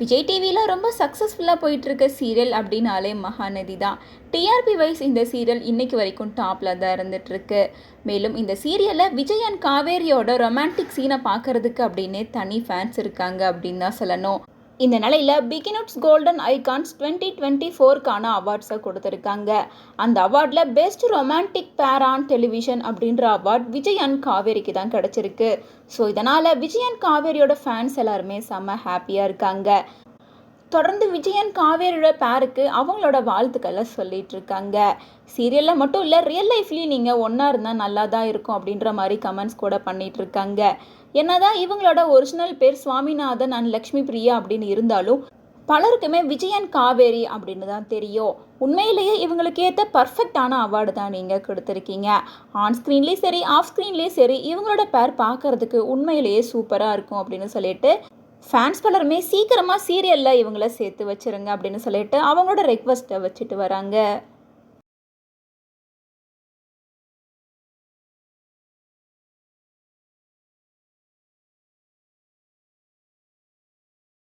விஜய் டிவியில் ரொம்ப சக்ஸஸ்ஃபுல்லாக போயிட்டுருக்க சீரியல் அப்படின்னாலே மகாநதி தான். டிஆர்பி வைஸ் இந்த சீரியல் இன்னைக்கு வரைக்கும் டாப்பில் தான் இருந்துகிட்ருக்கு மேலும் இந்த சீரியலில் விஜய் அண்ட் காவேரியோட ரொமான்டிக் சீனை பார்க்கறதுக்கு அப்படின்னு தனி ஃபேன்ஸ் இருக்காங்க அப்படின்னு தான் சொல்லணும். இந்த நிலையில் Behindwoods golden icons twenty twenty ஃபோர்க்கான அவார்ட்ஸை கொடுத்துருக்காங்க. அந்த அவார்டில் best romantic pair on television அப்படின்ற அவார்ட் விஜய் அண்ட் காவேரிக்கு தான் கிடச்சிருக்கு. ஸோ இதனால் விஜய் அண்ட் காவேரியோட ஃபேன்ஸ் எல்லாருமே செம்ம ஹாப்பியாக இருக்காங்க. தொடர்ந்து விஜயன் காவேரியோட பேருக்கு அவங்களோட வாழ்த்துக்களை சொல்லிட்டு இருக்காங்க சீரியலில் மட்டும் இல்லை ரியல் லைஃப்லேயும் நீங்கள் ஒன்றா இருந்தால் நல்லா தான் இருக்கும் அப்படின்ற மாதிரி கமெண்ட்ஸ் கூட பண்ணிட்டு இருக்காங்க என்னதான் இவங்களோட ஒரிஜினல் பேர் சுவாமிநாதன் அண்ட் லக்ஷ்மி பிரியா அப்படின்னு இருந்தாலும் பலருக்குமே விஜயன் காவேரி அப்படின்னு தான் தெரியும். உண்மையிலேயே இவங்களுக்கு ஏற்ற பர்ஃபெக்டான அவார்டு தான் நீங்கள் கொடுத்துருக்கீங்க. ஆன் ஸ்க்ரீன்லேயும் சரி ஆஃப் ஸ்க்ரீன்லேயும் சரி இவங்களோட பேர் பார்க்கறதுக்கு உண்மையிலேயே சூப்பராக இருக்கும் அப்படின்னு சொல்லிட்டு ஃபேன்ஸ் பலருமே சீக்கிரமாக சீரியலில் இவங்கள சேர்த்து வச்சிருங்க அப்படின்னு சொல்லிட்டு அவங்களோட ரெக்வஸ்ட்டை வச்சுட்டு வராங்க.